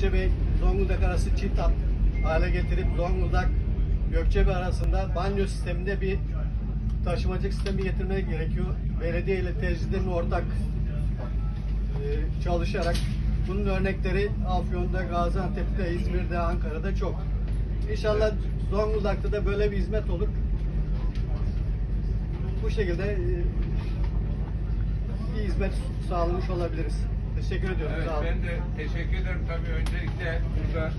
Gökçebey Zonguldak arası çift hat hale getirip Zonguldak Gökçebey arasında banyo sisteminde bir taşımacılık sistemi getirmek gerekiyor. Belediye ile tecrübelerin ortak e, çalışarak bunun örnekleri Afyon'da, Gaziantep'te, İzmir'de, Ankara'da çok. İnşallah Zonguldak'ta da böyle bir hizmet olur. Bu şekilde e, bir hizmet sağlamış olabiliriz. Teşekkür ediyorum. Evet Sağ olun. ben de teşekkür ederim tabii öncelikle burada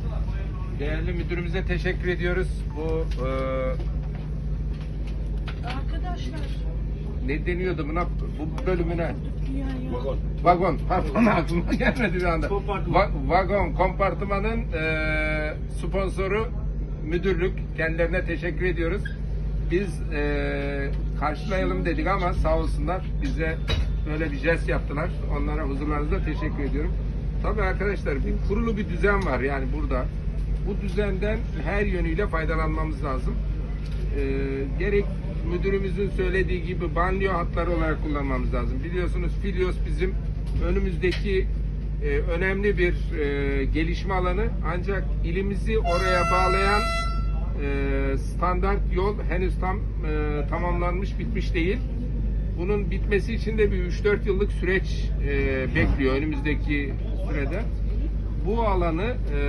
değerli müdürümüze teşekkür ediyoruz. Bu e, Arkadaşlar. ne deniyordu buna bu bölümüne? Vagon. Vagon. Pardon aklıma gelmedi bir anda. Va- vagon kompartımanın e, sponsoru müdürlük. Kendilerine teşekkür ediyoruz. Biz e, karşılayalım dedik ama sağ olsunlar bize böyle bir jest yaptılar. Onlara huzurlarınızda teşekkür ediyorum. Tabii arkadaşlar bir kurulu bir düzen var yani burada. Bu düzenden her yönüyle faydalanmamız lazım. E, gerek müdürümüzün söylediği gibi banliyö hatları olarak kullanmamız lazım. Biliyorsunuz Filios bizim önümüzdeki e, önemli bir e, gelişme alanı ancak ilimizi oraya bağlayan e, standart yol henüz tam e, tamamlanmış bitmiş değil. Bunun bitmesi için de bir 3-4 yıllık süreç e, bekliyor önümüzdeki sürede. Bu alanı e,